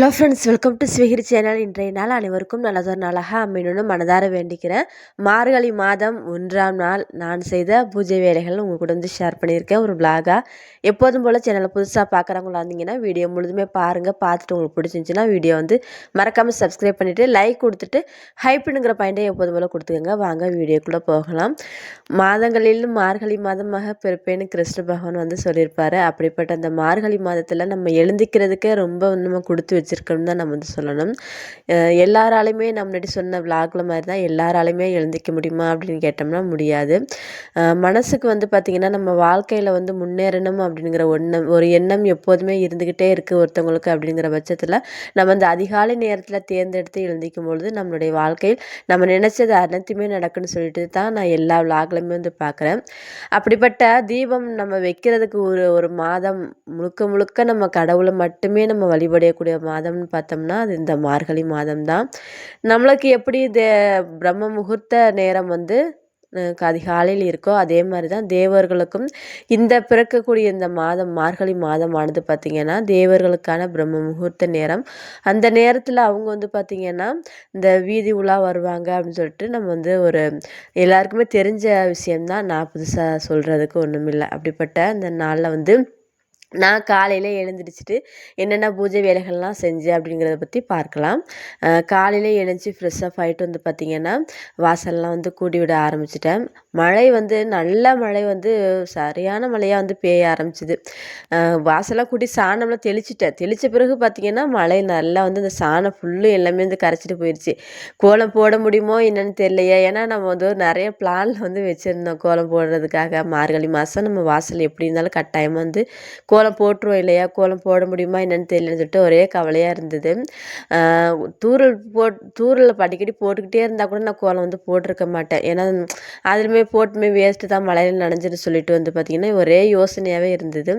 Hello friends welcome to ஸ்விகிரி channel இன்றைய நாள் அனைவருக்கும் நல்லதொரு நாளாக அமையணும்னு மனதார வேண்டிக்கிறேன். மார்கழி மாதம் ஒன்றாம் நாள் நான் செய்த பூஜை வேலைகள் உங்கள் கூட வந்து ஷேர் பண்ணியிருக்கேன். ஒரு பிளாகாக எப்போதும் போல் சேனலை புதுசாக பார்க்குறவங்களா இருந்தீங்கன்னா வீடியோ முழுதுமே பாருங்கள் பார்த்துட்டு உங்களுக்கு பிடிச்சிருந்துச்சின்னா வீடியோ வந்து மறக்காமல் சப்ஸ்கிரைப் பண்ணிவிட்டு லைக் கொடுத்துட்டு ஹைப்புனுங்கிற பாயிண்ட்டை எப்போதும் போல் கொடுத்துக்கோங்க. வாங்க வீடியோக்குள்ளே போகலாம். மாதங்களில் மார்கழி மாதமாக பிறப்பேன்னு கிருஷ்ண பகவான் வந்து சொல்லியிருப்பார். அப்படிப்பட்ட அந்த மார்கழி மாதத்தில் நம்ம எழுந்திக்கிறதுக்கே ரொம்ப நம்ம கொடுத்து வச்சுருக்கணும் தான் நம்ம வந்து சொல்லணும். எல்லாராலையுமே நம்ம முன்னாடி சொன்ன விளாக்ல மாதிரி தான் எல்லாராலையுமே எழுந்திக்க முடியுமா அப்படின்னு கேட்டோம்னா முடியாது. மனசுக்கு வந்து பார்த்திங்கன்னா நம்ம வாழ்க்கையில் வந்து முன்னேறணும் அப்படிங்கிற ஒன்றும் ஒரு எண்ணம் எப்போதுமே இருந்துக்கிட்டே இருக்குது ஒருத்தவங்களுக்கு அப்படிங்கிற பட்சத்தில். நம்ம அந்த அதிகாலை நேரத்தில் தேர்ந்தெடுத்து எழுந்திக்கும் பொழுது நம்மளுடைய வாழ்க்கையில் நம்ம நினச்சது அனைத்துமே நடக்குன்னு சொல்லிட்டு தான் நான் எல்லா விளாக்லையுமே வந்து பார்க்குறேன் அப்படிப்பட்ட தீபம் நம்ம வைக்கிறதுக்கு ஒரு ஒரு மாதம் முழுக்க முழுக்க நம்ம கடவுளை மட்டுமே நம்ம வழிபடக்கூடிய மாதம்னு பார்த்தோம்னா அது இந்த மார்கழி மாதம் தான் நம்மளுக்கு எப்படி தே பிரம்ம முகூர்த்த நேரம் வந்து அதிகாலையில் இருக்கோ அதே மாதிரி தான் தேவர்களுக்கும் இந்த பிறக்கக்கூடிய இந்த மாதம் மார்கழி மாதமானது பார்த்திங்கன்னா தேவர்களுக்கான பிரம்ம முகூர்த்த நேரம். அந்த நேரத்தில் அவங்க வந்து பார்த்திங்கன்னா இந்த வீதி உலா வருவாங்க அப்படின்னு சொல்லிட்டு நம்ம வந்து ஒரு எல்லாருக்குமே தெரிஞ்ச விஷயம்தான். நான் புதுசாக சொல்கிறதுக்கு ஒன்றும் இல்லை அப்படிப்பட்ட அந்த நாளில் வந்து நான் காலையில் எழுந்திரிச்சிட்டு என்னென்ன பூஜை வேலைகள்லாம் செஞ்சேன் அப்படிங்கிறத பற்றி பார்க்கலாம். காலையில் எழுந்துச்சி ஃப்ரெஷ்ஷப் ஆகிட்டு வந்து பார்த்திங்கன்னா வாசல்லாம் வந்து கூடி விட ஆரம்பிச்சிட்டேன். மழை வந்து நல்ல மழை வந்து சரியான மழையாக வந்து பெய்ய ஆரம்பிச்சிது. வாசலாக கூட்டி சாணம்லாம் தெளிச்சிட்டேன். தெளித்த பிறகு பார்த்திங்கன்னா மழை நல்லா வந்து அந்த சாணம் ஃபுல்லு எல்லாமே வந்து கரைச்சிட்டு போயிடுச்சு கோலம் போட முடியுமோ என்னென்னு தெரியலையே. ஏன்னா நம்ம வந்து நிறைய பிளானில் வந்து வச்சுருந்தோம் கோலம் போடுறதுக்காக. மார்கழி மாதம் நம்ம வாசல் எப்படி இருந்தாலும் கட்டாயமாக வந்து கோ கோலம் போட்டுருவோம் இல்லையா? கோலம் போட முடியுமா என்னென்னு தெரியலன்னு சொல்லிட்டு ஒரே கவலையாக இருந்தது. தூரல் போட் தூரலில் படிக்கடி போட்டுக்கிட்டே இருந்தால் கூட நான் கோலம் வந்து போட்டிருக்க மாட்டேன். ஏன்னா அதுலேயுமே போட்டுமே வேஸ்ட்டு தான் மழையில் நனைஞ்சின்னு சொல்லிட்டு வந்து பார்த்திங்கன்னா ஒரே யோசனையாகவே இருந்தது.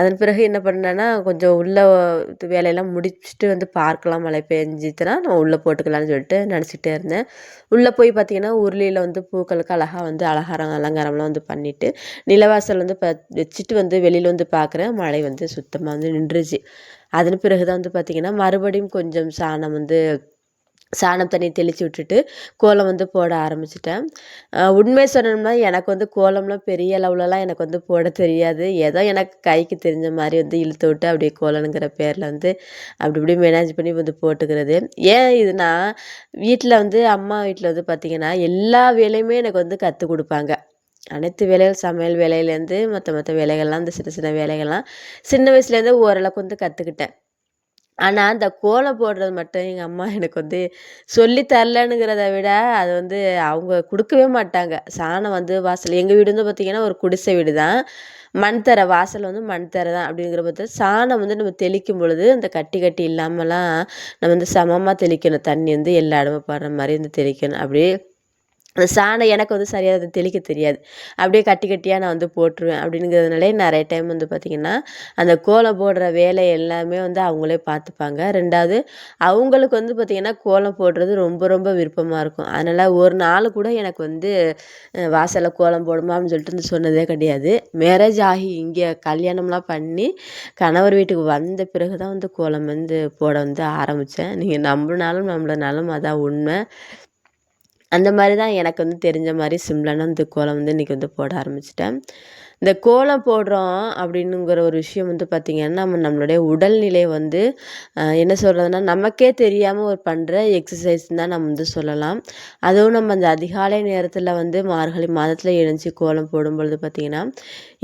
அதன் பிறகு என்ன பண்ணேன்னா கொஞ்சம் உள்ள வேலையெல்லாம் முடிச்சுட்டு வந்து பார்க்கலாம் மழை பெஞ்சிச்சுன்னா நான் உள்ளே போட்டுக்கலாம்னு சொல்லிட்டு நினச்சிட்டே இருந்தேன். உள்ளே போய் பார்த்திங்கன்னா உருளியில் வந்து பூக்களுக்கு அழகாக வந்து அலங்காரம் அலங்காரம்லாம் வந்து பண்ணிவிட்டு நிலவாசல் வந்து ப வச்சுட்டு வந்து வெளியில் வந்து பார்க்குறேன் மழை வந்து சுத்தமாக வந்து நின்றுச்சு. அதன் பிறகு தான் வந்து பார்த்திங்கன்னா மறுபடியும் கொஞ்சம் சாணம் வந்து சாணம் தண்ணி தெளித்து விட்டுட்டு கோலம் வந்து போட ஆரம்பிச்சிட்டேன். உண்மை சொல்லணும்னா எனக்கு வந்து கோலம்லாம் பெரிய அளவுலலாம் எனக்கு வந்து போட தெரியாது. ஏதோ எனக்கு கைக்கு தெரிஞ்ச மாதிரி வந்து இழுத்து விட்டு அப்படியே கோலனுங்கிற பேரில் வந்து அப்படி இப்படி மேனேஜ் பண்ணி வந்து போட்டுக்கிறது. ஏன் இதுனா வீட்டில் வந்து அம்மா வீட்டில் வந்து பார்த்திங்கன்னா எல்லா வேலையுமே எனக்கு வந்து கற்றுக் கொடுப்பாங்க. அனைத்து வேலைகள் சமையல் வேலையிலேருந்து மற்ற மற்ற வேலைகள்லாம் இந்த சின்ன சின்ன வேலைகள்லாம் சின்ன வயசுலேருந்து ஓரளவுக்கு வந்து கற்றுக்கிட்டேன் ஆனால் அந்த கோலம் போடுறது மட்டும் எங்கள் அம்மா எனக்கு வந்து சொல்லி தரலனுங்கிறத விட அது வந்து அவங்க கொடுக்கவே மாட்டாங்க. சாணம் வந்து வாசல் எங்கள் வீடு வந்து பார்த்திங்கன்னா ஒரு குடிசை வீடு தான் மண் தர வாசல் வந்து மண் தர தான் அப்படிங்கிற பார்த்து சாணம் வந்து நம்ம தெளிக்கும் பொழுது அந்த கட்டி கட்டி இல்லாமலாம் நம்ம வந்து சமமாக தெளிக்கணும். தண்ணி வந்து எல்லா இடமும் படுற மாதிரி வந்து தெளிக்கணும். அப்படியே அந்த சாணம் எனக்கு வந்து சரியாக அது தெளிக்க தெரியாது. அப்படியே கட்டி கட்டியாக நான் வந்து போட்டுருவேன். அப்படிங்கிறதுனாலே நிறைய டைம் வந்து பார்த்திங்கன்னா அந்த கோலம் போடுற வேலை எல்லாமே வந்து அவங்களே பார்த்துப்பாங்க ரெண்டாவது அவங்களுக்கு வந்து பார்த்திங்கன்னா கோலம் போடுறது ரொம்ப ரொம்ப விருப்பமாக இருக்கும். அதனால் ஒரு நாள் கூட எனக்கு வந்து வாசலில் கோலம் போடுமா அப்படின்னு சொல்லிட்டு வந்து சொன்னதே கிடையாது. மேரேஜ் ஆகி இங்கே கல்யாணம்லாம் பண்ணி கணவர் வீட்டுக்கு வந்த பிறகு தான் வந்து கோலம் வந்து போட வந்து ஆரம்பித்தேன் நீங்கள் நம்பினாலும் நம்மளனாலும் அதான் உண்மை. அந்த மாதிரி தான் எனக்கு வந்து தெரிஞ்ச மாதிரி சிம்பிளான அந்த கோலம் வந்து இன்றைக்கி வந்து போட ஆரம்பிச்சிட்டேன். இந்த கோலம் போடுறோம் அப்படின்னுங்கிற ஒரு விஷயம் வந்து பார்த்திங்கன்னா நம்ம நம்மளுடைய உடல்நிலை வந்து என்ன சொல்கிறதுனா நமக்கே தெரியாமல் ஒரு பண்ணுற எக்ஸசைஸ் தான் நம்ம வந்து சொல்லலாம். அதுவும் நம்ம அந்த அதிகாலை நேரத்தில் வந்து மார்கழி மாதத்தில் எழுஞ்சி கோலம் போடும் பொழுது பார்த்திங்கன்னா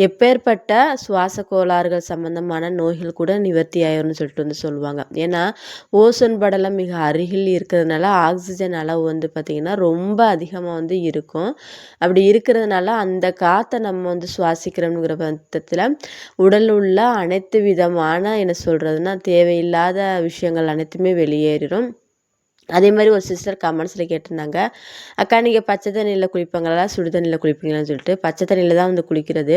எப்பேற்பட்ட சுவாச கோளாறுகள் சம்மந்தமான நோய்கள் கூட நிவர்த்தி ஆயிரும்னு சொல்லிட்டு வந்து சொல்லுவாங்க. ஏன்னா ஓசோன் படலம் மிக அருகில் இருக்கிறதுனால ஆக்சிஜன் அளவு வந்து பார்த்திங்கன்னா ரொம்ப அதிகமாக வந்து இருக்கும். அப்படி இருக்கிறதுனால அந்த காற்றை நம்ம வந்து சுவாசி வாசிக்கிறோம்ங்கிற பட்சத்தில் உடலில் உள்ள அனைத்து விதமான என்ன சொல்கிறதுனா தேவையில்லாத விஷயங்கள் அனைத்துமே வெளியேறிடும் அதே மாதிரி ஒரு சிஸ்டர் கமெண்ட்ஸில் கேட்டிருந்தாங்க. அக்கா நீங்கள் பச்சை தண்ணியில் குளிப்பாங்களா? சுடு தண்ணியில் குளிப்பீங்களான்னு சொல்லிட்டு. பச்சை தண்ணியில் தான் வந்து குளிக்கிறது.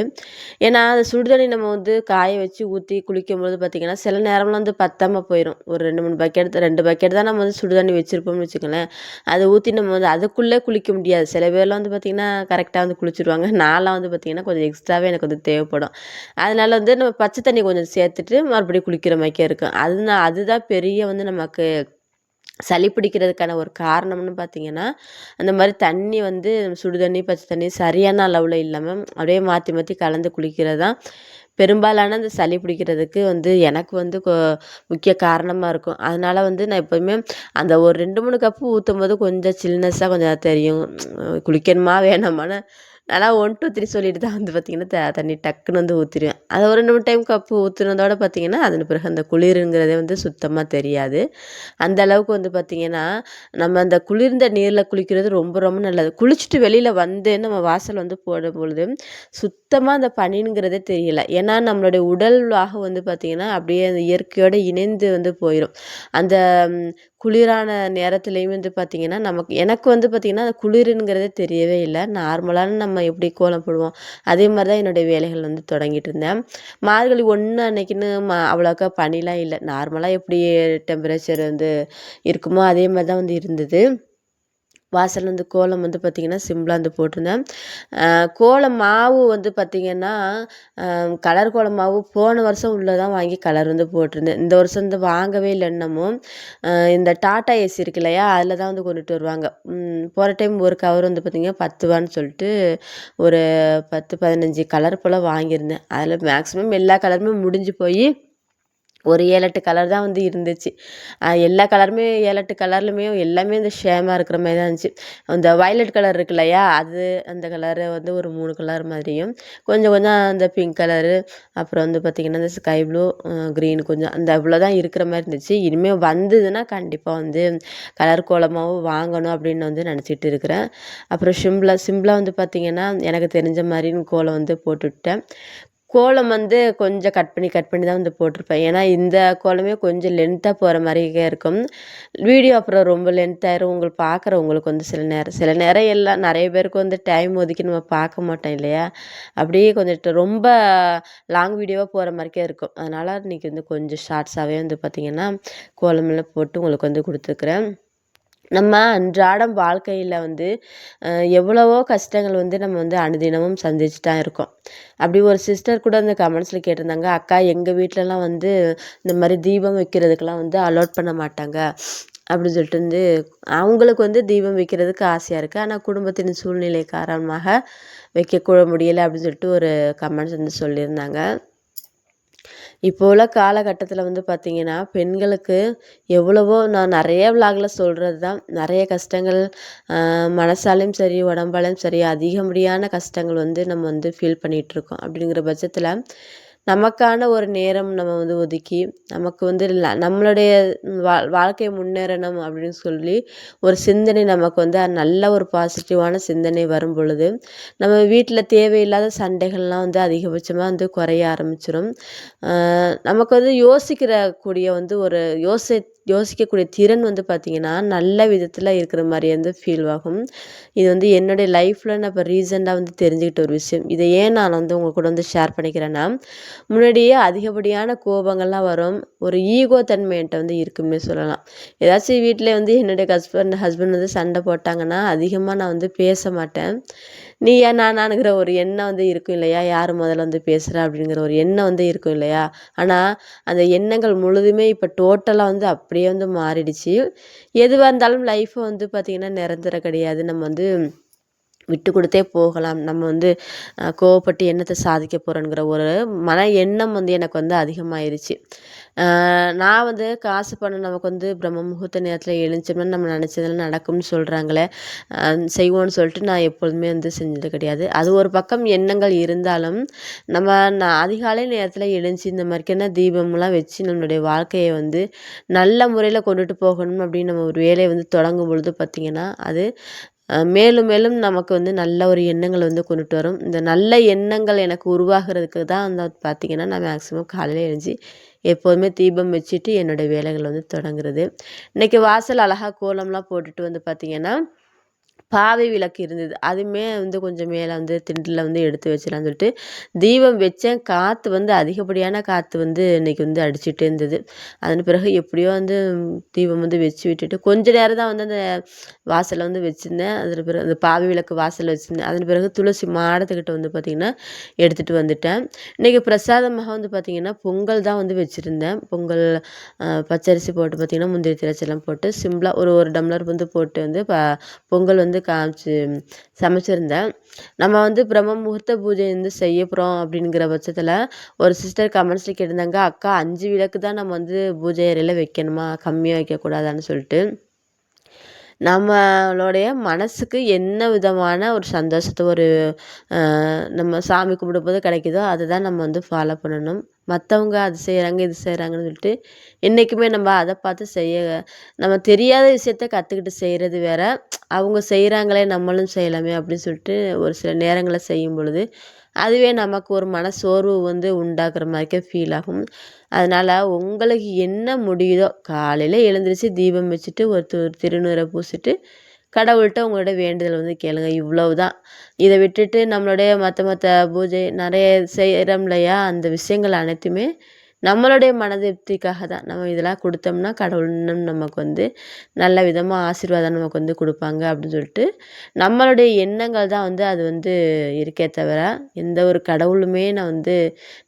ஏன்னா அந்த சுடு தண்ணி நம்ம வந்து காய வச்சு ஊற்றி குளிக்கும்போது பார்த்திங்கன்னா சில நேரம்லாம் வந்து பத்தாமல் போயிடும் ஒரு ரெண்டு மூணு பக்கெட் ரெண்டு பக்கெட் தான் நம்ம வந்து சுடு தண்ணி வச்சுருப்போம்னு வச்சுக்கோங்களேன். அதை ஊற்றி நம்ம வந்து அதுக்குள்ளே குளிக்க முடியாது. சில பேர்லாம் வந்து பார்த்திங்கன்னா கரெக்டாக வந்து குளிச்சிருவாங்க. நான்லாம் வந்து பார்த்திங்கன்னா கொஞ்சம் எக்ஸ்ட்ராவே எனக்கு வந்து தேவைப்படும். அதனால் வந்து நம்ம பச்சை தண்ணி கொஞ்சம் சேர்த்துட்டு மறுபடியும் குளிக்கிற மாதிரிக்கே இருக்கும். அதுதான் அதுதான் பெரிய வந்து நமக்கு சளி பிடிக்கிறதுக்கான ஒரு காரணம்னு பார்த்தீங்கன்னா அந்த மாதிரி தண்ணி வந்து சுடு தண்ணி பச்சை தண்ணி சரியான அளவில் இல்லாமல் அப்படியே மாற்றி மாற்றி கலந்து குளிக்கிறது தான். பெரும்பாலான அந்த சளி பிடிக்கிறதுக்கு வந்து எனக்கு வந்து கொ முக்கிய காரணமாக இருக்கும். அதனால் வந்து நான் எப்போயுமே அந்த ஒரு ரெண்டு மூணு கப்பு ஊற்றும் போது கொஞ்சம் சில்னஸ்ஸாக கொஞ்சம் தெரியும். குளிக்கணுமா வேணாமான்னு நல்லா ஒன் டூ த்ரீ சொல்லிட்டு தான் வந்து பார்த்திங்கன்னா த தண்ணி டக்குன்னு வந்து ஊற்றிடுவேன் அதை ஒரு ரெண்டு மூணு டைம் கப்பு ஊற்றுனதோட பார்த்திங்கன்னா அதன் பிறகு அந்த குளிருங்கிறதே வந்து சுத்தமாக தெரியாது. அந்த அளவுக்கு வந்து பார்த்திங்கன்னா நம்ம அந்த குளிர்ந்த நீரில் குளிக்கிறது ரொம்ப ரொம்ப நல்லது. குளிச்சுட்டு வெளியில் வந்து நம்ம வாசல் வந்து போடும் பொழுது சுத்தமாக அந்த பனிங்கிறதே தெரியல. ஏன்னா நம்மளுடைய உடலாக வந்து பார்த்திங்கன்னா அப்படியே அந்த இயற்கையோடு இணைந்து வந்து போயிடும் அந்த குளிரான நேரத்துலேயும் வந்து பார்த்திங்கன்னா நமக்கு எனக்கு வந்து பார்த்திங்கன்னா அந்த குளிருங்கிறதே தெரியவே இல்லை. நார்மலான நம்ம எப்படி கோலம் போடுவோம் அதே மாதிரி தான் என்னுடைய வேலைகள் வந்து தொடங்கிட்டு இருந்தேன். மார்கழி ஒன்று அன்னைக்குன்னு ம அவ்வளோக்கா பனிலாம் இல்லை. நார்மலாக எப்படி டெம்பரேச்சர் வந்து இருக்குமோ அதே மாதிரி தான் வந்து இருந்தது. வாசலில் வந்து கோலம் வந்து பார்த்திங்கன்னா சிம்பிளாக வந்து போட்டிருந்தேன். கோலம் மாவு வந்து பார்த்திங்கன்னா கலர் கோலம் மாவு போன வருஷம் உள்ளே தான் வாங்கி கலர் வந்து போட்டிருந்தேன். இந்த வருஷம் வந்து வாங்கவே இல்லை என்னமோ இந்த டாட்டா ஏசி இருக்கு இல்லையா அதில் தான் வந்து கொண்டுட்டு வருவாங்க. போகிற டைம் ஒரு கவர் வந்து பார்த்திங்கன்னா பத்து ரூபான்னு சொல்லிட்டு ஒரு பத்து பதினஞ்சு கலர் போல் வாங்கியிருந்தேன். அதில் மேக்ஸிமம் எல்லா கலருமே முடிஞ்சு போய் ஒரு ஏழு எட்டு கலர் தான் வந்து இருந்துச்சு. எல்லா கலருமே ஏழு எட்டு கலர்லையுமே எல்லாமே இந்த ஷேமாக இருக்கிற மாதிரி தான் இருந்துச்சு. அந்த வயலட் கலர் இருக்கு இல்லையா அது அந்த கலரு வந்து ஒரு மூணு கலர் மாதிரியும். கொஞ்சம் கொஞ்சம் அந்த பிங்க் கலரு அப்புறம் வந்து பார்த்திங்கன்னா இந்த ஸ்கை ப்ளூ க்ரீன் கொஞ்சம் அந்த இவ்வளோ தான் இருக்கிற மாதிரி இருந்துச்சு. இனிமேல் வந்ததுன்னா கண்டிப்பாக வந்து கலர் கோலமாகவும் வாங்கணும் அப்படின்னு வந்து நினச்சிட்டு இருக்கிறேன். அப்புறம் சிம்பிளாக சிம்பிளாக வந்து பார்த்திங்கன்னா எனக்கு தெரிஞ்ச மாதிரின்னு கோலம் வந்து போட்டுவிட்டேன் கோலம் வந்து கொஞ்சம் கட் பண்ணி கட் பண்ணி தான் வந்து போட்டிருப்பேன். ஏன்னா இந்த கோலமே கொஞ்சம் லென்த்தாக போகிற மாதிரியே இருக்கும். வீடியோ அப்புறம் ரொம்ப லென்த்தாயிரும் உங்களுக்கு பார்க்குறவங்களுக்கு வந்து சில நேரம் சில நேரம் எல்லாம் நிறைய பேருக்கு வந்து டைம் ஒதுக்கி நம்ம பார்க்க மாட்டோம் இல்லையா? அப்படியே கொஞ்சம் ரொம்ப லாங் வீடியோவாக போகிற மாதிரிக்கே இருக்கும். அதனால் இன்றைக்கி வந்து கொஞ்சம் ஷார்ட்ஸாகவே வந்து பார்த்திங்கன்னா கோலமெல்லாம் போட்டு உங்களுக்கு வந்து கொடுத்துருக்குறேன். நம்ம அன்றாடம் வாழ்க்கையில் வந்து எவ்வளவோ கஷ்டங்கள் வந்து நம்ம வந்து அனுதினமும் சந்திச்சு தான் இருக்கோம். அப்படி ஒரு சிஸ்டர் கூட அந்த கமெண்ட்ஸில் கேட்டிருந்தாங்க அக்கா எங்கள் வீட்டிலலாம் வந்து இந்த மாதிரி தீபம் வைக்கிறதுக்கெலாம் வந்து அலோட் பண்ண மாட்டாங்க. அப்படின்னு சொல்லிட்டு வந்து அவங்களுக்கு வந்து தீபம் வைக்கிறதுக்கு ஆசையாக இருக்குது ஆனால் குடும்பத்தின் சூழ்நிலை காரணமாக வைக்கக்கூட முடியலை அப்படின்னு சொல்லிட்டு ஒரு கமெண்ட்ஸ் வந்து சொல்லியிருந்தாங்க. இப்போ உள்ள காலகட்டத்தில் வந்து பார்த்திங்கன்னா பெண்களுக்கு எவ்வளவோ நான் நிறைய விலாகில் சொல்கிறது தான் நிறைய கஷ்டங்கள் மனசாலையும் சரி உடம்பாலையும் சரி அதிகப்படியான கஷ்டங்கள் வந்து நம்ம வந்து ஃபீல் பண்ணிகிட்ருக்கோம் அப்படிங்கிற பட்சத்தில் நமக்கான ஒரு நேரம் நம்ம வந்து ஒதுக்கி நமக்கு வந்து நம்மளுடைய வா வாழ்க்கை முன்னேறணும் அப்படின்னு சொல்லி ஒரு சிந்தனை நமக்கு வந்து நல்ல ஒரு பாசிட்டிவான சிந்தனை வரும் பொழுது நம்ம வீட்டில் தேவையில்லாத சண்டைகள்லாம் வந்து அதிகபட்சமாக வந்து குறைய ஆரம்பிச்சிடும் நமக்கு வந்து யோசிக்கிற கூடிய வந்து ஒரு யோசி யோசிக்கக்கூடிய திறன் வந்து பார்த்திங்கன்னா நல்ல விதத்தில் இருக்கிற மாதிரி வந்து ஃபீல் ஆகும். இது வந்து என்னுடைய லைஃப்பில் நான் இப்போ ரீசெண்டாக வந்து தெரிஞ்சுக்கிட்ட ஒரு விஷயம். இதை ஏன் நான் வந்து உங்கள் கூட வந்து ஷேர் பண்ணிக்கிறேன்னா முன்னாடியே அதிகப்படியான கோபங்கள்லாம் வரும். ஒரு ஈகோ தன்மை என்கிட்ட வந்து இருக்குமே சொல்லலாம். ஏதாச்சும் வீட்டில் வந்து என்னுடைய ஹஸ்பண்ட் ஹஸ்பண்ட் வந்து சண்டை போட்டாங்கன்னா அதிகமாக நான் வந்து பேச மாட்டேன். நீ ஏன் நானானுங்கிற ஒரு எண்ணம் வந்து இருக்கும் இல்லையா? யார் முதல்ல வந்து பேசுகிறா அப்படிங்கிற ஒரு எண்ணம் வந்து இருக்கும் இல்லையா? ஆனால் அந்த எண்ணங்கள் முழுதுமே இப்போ டோட்டலாக வந்து அப்படியே வந்து மாறிடுச்சு. எதுவாக இருந்தாலும் லைஃப்பை வந்து பார்த்திங்கன்னா நிரந்தரம் கிடையாது. நம்ம வந்து விட்டு கொடுத்தே போகலாம். நம்ம வந்து கோவப்பட்டு என்னத்தை சாதிக்க போகிறோங்கிற ஒரு மன எண்ணம் வந்து எனக்கு வந்து அதிகமாயிருச்சு. நான் வந்து காசு பணம் நமக்கு வந்து பிரம்ம முகூர்த்த நேரத்தில் எழுந்தோம்னா நம்ம நினச்சதெல்லாம் நடக்கும்னு சொல்கிறாங்களே செய்வோன்னு சொல்லிட்டு நான் எப்பொழுதுமே வந்து செஞ்சது கிடையாது. அது ஒரு பக்கம் எண்ணங்கள் இருந்தாலும் நம்ம நான் அதிகாலை நேரத்தில் எழுந்துச்சி இந்த மாதிரிக்கான தீபம்லாம் வச்சு நம்மளுடைய வாழ்க்கையை வந்து நல்ல முறையில் கொண்டுட்டு போகணும் அப்படின்னு நம்ம ஒரு வேலையை வந்து தொடங்கும் பொழுது பார்த்திங்கன்னா அது மேலும் மேலும் நமக்கு வந்து நல்ல ஒரு எண்ணங்கள் வந்து கொண்டுட்டு வரும். இந்த நல்ல எண்ணங்கள் எனக்கு உருவாகிறதுக்கு தான் அந்த பார்த்திங்கன்னா நான் மேக்ஸிமம் காலையில் எழுஞ்சி எப்போதுமே தீபம் வச்சுட்டு என்னோடய வேலைகள் வந்து தொடங்குறது. இன்றைக்கி வாசல் அழகாக கோலம்லாம் போட்டுட்டு வந்து பார்த்திங்கன்னா பாவை விளக்கு இருந்தது. அதுவுமே வந்து கொஞ்சம் மேலே வந்து திண்டில் வந்து எடுத்து வச்சிடலான்னு சொல்லிட்டு தீபம் வச்சேன். காற்று வந்து அதிகப்படியான காற்று வந்து இன்றைக்கி வந்து அடிச்சுட்டே இருந்தது. அதன் பிறகு எப்படியோ வந்து தீபம் வந்து வச்சு விட்டுட்டு கொஞ்ச நேரம் தான் வந்து அந்த வாசலில் வந்து வச்சுருந்தேன். அதன் பிறகு அந்த பாவை விளக்கு வாசலில் வச்சுருந்தேன். அதன் பிறகு துளசி மாடத்துக்கிட்ட வந்து பார்த்திங்கன்னா எடுத்துகிட்டு வந்துட்டேன். இன்றைக்கி பிரசாதமாக வந்து பார்த்திங்கன்னா பொங்கல் தான் வந்து வச்சுருந்தேன். பொங்கல் பச்சரிசி போட்டு பார்த்திங்கன்னா முந்திரி திரைச்செல்லாம் போட்டு சிம்பிளாக ஒரு ஒரு டம்ளர் வந்து போட்டு வந்து ப பொங்கல் வந்து வந்து காமிச்சு சமைச்சிருந்தேன் நம்ம வந்து பிரம்ம முகூர்த்த பூஜை வந்து செய்ய போகிறோம் அப்படிங்கிற பட்சத்தில் ஒரு சிஸ்டர் கமெண்ட்ஸில் கேட்டிருந்தாங்க அக்கா அஞ்சு விளக்கு தான் நம்ம வந்து பூஜை அறையில் வைக்கணுமா? கம்மியாக வைக்கக்கூடாதான்னு சொல்லிட்டு. நம்மளுடைய மனசுக்கு என்ன விதமான ஒரு சந்தோஷத்தை ஒரு நம்ம சாமி கும்பிடும்போது கிடைக்குதோ அதை தான் நம்ம வந்து ஃபாலோ பண்ணணும். மற்றவங்க அது செய்கிறாங்க இது செய்கிறாங்கன்னு சொல்லிட்டு என்றைக்குமே நம்ம அதை பார்த்து செய்ய நம்ம தெரியாத விஷயத்த கற்றுக்கிட்டு செய்கிறது வேற. அவங்க செய்கிறாங்களே நம்மளும் செய்யலாமே அப்படின்னு சொல்லிட்டு ஒரு சில நேரங்களில் செய்யும் பொழுது அதுவே நமக்கு ஒரு மன சோர்வு வந்து உண்டாக்குற மாதிரிக்கே ஃபீல் ஆகும். அதனால் உங்களுக்கு என்ன முடியுதோ காலையில் எழுந்திரிச்சு தீபம் வச்சுட்டு ஒரு திருநீரை பூசிட்டு கடவுள்கிட்ட உங்களோட வேண்டுதல் வந்து கேளுங்க. இவ்வளவு தான் இதை விட்டுட்டு நம்மளுடைய மற்ற மற்ற பூஜை நிறைய செய்கிறோம் இல்லையா? அந்த விஷயங்கள் அனைத்துமே நம்மளுடைய மன திருப்திக்காக தான். நம்ம இதெல்லாம் கொடுத்தோம்னா கடவுள் இன்னும் நமக்கு வந்து நல்ல விதமாக ஆசீர்வாதம் நமக்கு வந்து கொடுப்பாங்க அப்படின்னு சொல்லிட்டு நம்மளுடைய எண்ணங்கள் தான் வந்து அது வந்து இருக்கே தவிர எந்த ஒரு கடவுளுமே நான் வந்து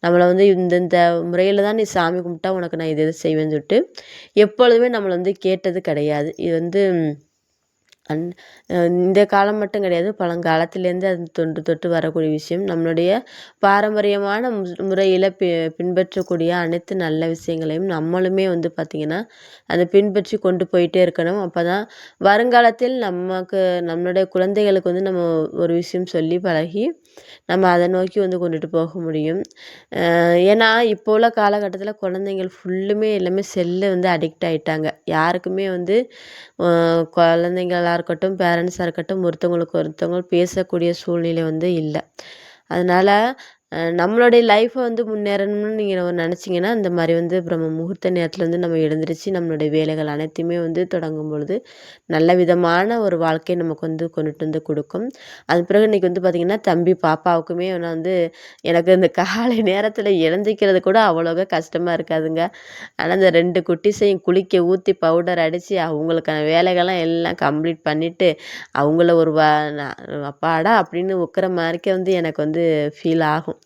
நம்மளை வந்து இந்தந்த முறையில் தான் நீ சாமி கும்பிட்டா உனக்கு நான் இது இது செய்வேன்னு சொல்லிட்டு எப்பொழுதுமே நம்மளை வந்து கேட்டது கிடையாது. இது வந்து அந் இந்த காலம் மட்டும் கிடையாது. பழங்காலத்துலேருந்து அது தொன்று தொட்டு வரக்கூடிய விஷயம். நம்மளுடைய பாரம்பரியமான முறையில் பி பின்பற்றக்கூடிய அனைத்து நல்ல விஷயங்களையும் நம்மளுமே வந்து பார்த்திங்கன்னா அதை பின்பற்றி கொண்டு போயிட்டே இருக்கணும். அப்போ தான் வருங்காலத்தில் நமக்கு நம்மளுடைய குழந்தைகளுக்கு வந்து நம்ம ஒரு விஷயம் சொல்லி பழகி நம்ம அதை நோக்கி வந்து கொண்டுட்டு போக முடியும். ஏன்னா இப்போ உள்ள காலகட்டத்தில் குழந்தைங்கள் ஃபுல்லுமே எல்லாமே செல்லு வந்து அடிக்ட் ஆகிட்டாங்க யாருக்குமே வந்து குழந்தைங்கள இருக்கட்டும் பேரண்ட்ஸாக இருக்கட்டும் ஒருத்தவங்களுக்கு ஒருத்தவங்க பேசக்கூடிய சூழ்நிலை வந்து இல்லை. அதனால் நம்மளுடைய லைஃப்பை வந்து முன்னேறணும்னு நீங்கள் நினச்சிங்கன்னா இந்த மாதிரி வந்து பிரம்ம முகூர்த்த நேரத்தில் வந்து நம்ம எழுந்திரிச்சு நம்மளுடைய வேலைகள் அனைத்தையுமே வந்து தொடங்கும் பொழுது நல்ல விதமான ஒரு வாழ்க்கையை நமக்கு வந்து கொண்டுட்டு வந்து கொடுக்கும். அது பிறகு இன்றைக்கி வந்து பார்த்திங்கன்னா தம்பி பாப்பாவுக்குமே நான் வந்து எனக்கு இந்த காலை நேரத்தில் எழுந்திக்கிறது கூட அவ்வளோக கஷ்டமாக இருக்காதுங்க. ஆனால் இந்த ரெண்டு குட்டிஸையும் குளிக்க ஊற்றி பவுடர் அடித்து அவங்களுக்கான வேலைகள்லாம் எல்லாம் கம்ப்ளீட் பண்ணிவிட்டு அவங்கள ஒரு வா அப்பாடா அப்படின்னு உக்கிற மாதிரிக்கே வந்து எனக்கு வந்து ஃபீல் ஆகும்.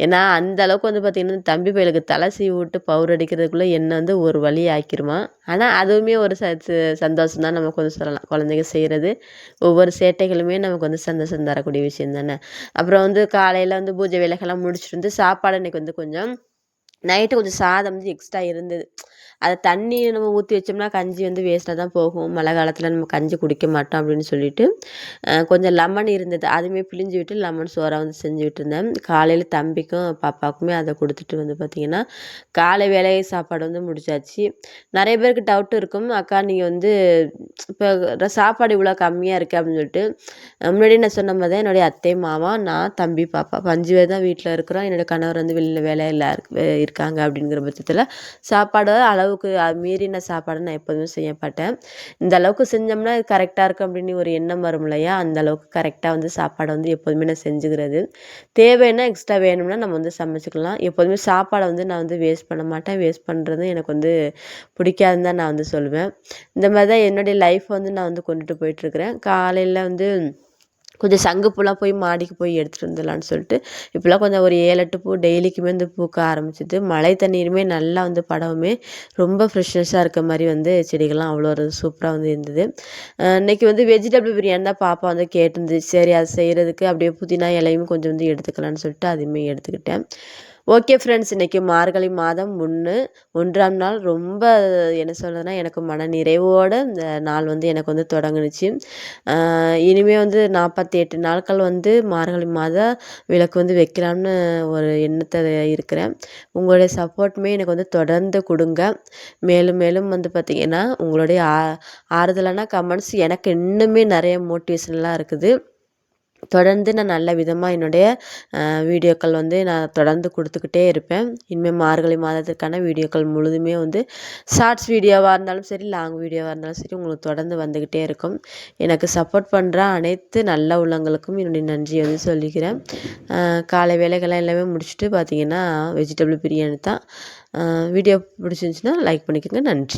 ஏன்னா அந்த அளவுக்கு வந்து பார்த்திங்கன்னா தம்பி பையலுக்கு தலை சீவி விட்டு பவுர் அடிக்கிறதுக்குள்ளே என்னை வந்து ஒரு வழி ஆக்கிருவான் ஆனால் அதுவுமே ஒரு ச சந்தோஷம் தான் நமக்கு வந்து சொல்லலாம். குழந்தைங்க செய்கிறது ஒவ்வொரு சேட்டைகளுமே நமக்கு வந்து சந்தோஷம் தரக்கூடிய விஷயம் தானே? அப்புறம் வந்து காலையில் வந்து பூஜை வேலைகள்லாம் முடிச்சுட்டு வந்து சாப்பாடு அன்றைக்கி வந்து கொஞ்சம் நைட்டு கொஞ்சம் சாதம் வந்து எக்ஸ்ட்ரா இருந்தது. அதை தண்ணி நம்ம ஊற்றி வச்சோம்னா கஞ்சி வந்து வேஸ்ட்டாக தான் போகும். மழை காலத்தில் நம்ம கஞ்சி குடிக்க மாட்டோம் அப்படின்னு சொல்லிட்டு கொஞ்சம் லெமன் இருந்தது. அதுவுமே பிழிஞ்சு விட்டு லெமன் சோறாக வந்து செஞ்சு விட்டுருந்தேன். காலையில் தம்பிக்கும் பாப்பாவுக்குமே அதை கொடுத்துட்டு வந்து பார்த்திங்கன்னா காலை வேலை சாப்பாடு வந்து முடிச்சாச்சு. நிறைய பேருக்கு டவுட் இருக்கும். அக்கா நீங்கள் வந்து இப்போ சாப்பாடு இவ்வளோ கம்மியாக இருக்குது அப்படின்னு சொல்லிட்டு முன்னாடி நான் சொன்ன மாதிரி தான் என்னுடைய அத்தை மாமா நான் தம்பி பாப்பா அஞ்சு பேர் தான் வீட்டில் இருக்கிறோம். என்னோடய கணவர் வந்து வெளியில் வேலையில் இருக்காங்க அப்படிங்கிற பட்சத்தில் சாப்பாடு அளவு அளவுக்கு மீறின சாப்பாடு நான் எப்போதுமே செய்ய மாட்டேன் இந்த அளவுக்கு செஞ்சோம்னா இது கரெக்டாக இருக்கும் அப்படின்னு ஒரு எண்ணம் வரும் இல்லையா? அந்த அளவுக்கு கரெக்டாக வந்து சாப்பாடை வந்து எப்போதுமே நான் செஞ்சுக்கிறது. தேவைன்னா எக்ஸ்ட்ரா வேணும்னா நம்ம வந்து சமைச்சிக்கலாம். எப்போதுமே சாப்பாடை வந்து நான் வந்து வேஸ்ட் பண்ண மாட்டேன். வேஸ்ட் பண்ணுறது எனக்கு வந்து பிடிக்காதுன்னு தான் நான் வந்து சொல்லுவேன் இந்த மாதிரி தான் என்னுடைய லைஃப் வந்து நான் வந்து கொண்டுட்டு போயிட்டுருக்குறேன் காலையில் வந்து கொஞ்சம் சங்குப்பூலாம் போய் மாடிக்கு போய் எடுத்துகிட்டு வந்துடலான்னு சொல்லிட்டு இப்போலாம் கொஞ்சம் ஒரு ஏழு எட்டு பூ டெய்லிக்குமே வந்து பூக்க ஆரம்பிச்சிது. மழை தண்ணீருமே நல்லா வந்து படவுமே ரொம்ப ஃப்ரெஷ்னஸாக இருக்க மாதிரி வந்து செடிகள்லாம் அவ்வளோ ஒரு சூப்பராக வந்து இருந்தது. இன்றைக்கி வந்து வெஜிடபிள் பிரியாணி தான் பாப்பா வந்து கேட்டிருந்துச்சு சரி அது செய்கிறதுக்கு அப்படியே புதினா இலையும் கொஞ்சம் வந்து எடுத்துக்கலான்னு சொல்லிட்டு அதையுமே எடுத்துக்கிட்டேன். ஓகே ஃப்ரெண்ட்ஸ் இன்றைக்கி மார்கழி மாதம் ஒன்று ஒன்றாம் நாள். ரொம்ப என்ன சொல்கிறதுனா எனக்கு மன நிறைவோடு இந்த நாள் வந்து எனக்கு வந்து தொடங்குனுச்சு. இனிமேல் வந்து நாற்பத்தி எட்டு நாட்கள் வந்து மார்கழி மாத விளக்கு வந்து வைக்கலாம்னு ஒரு எண்ணத்தை இருக்கிறேன். உங்களுடைய சப்போர்ட்டுமே எனக்கு வந்து தொடர்ந்து கொடுங்க. மேலும் மேலும் வந்து பார்த்திங்கன்னா உங்களுடைய ஆ ஆறுதலான கமெண்ட்ஸ் எனக்கு இன்னுமே நிறைய மோட்டிவேஷனலாக இருக்குது. தொடர்ந்து நான் நல்ல விதமாக என்னுடைய வீடியோக்கள் வந்து நான் தொடர்ந்து கொடுத்துக்கிட்டே இருப்பேன். இனிமேல் மார்கழி மாதத்திற்கான வீடியோக்கள் முழுதுமே வந்து ஷார்ட்ஸ் வீடியோவாக இருந்தாலும் சரி லாங் வீடியோவாக இருந்தாலும் சரி உங்களுக்கு தொடர்ந்து வந்துக்கிட்டே இருக்கும். எனக்கு சப்போர்ட் பண்ணுற அனைத்து நல்ல உள்ளங்களுக்கும் என்னுடைய நன்றியை வந்து சொல்லிக்கிறேன். காலை வேலைகள்லாம் எல்லாமே முடிச்சுட்டு பார்த்தீங்கன்னா வெஜிடபிள் பிரியாணி தான். வீடியோ பிடிச்சிருந்துச்சின்னா லைக் பண்ணிக்கோங்க. நன்றி.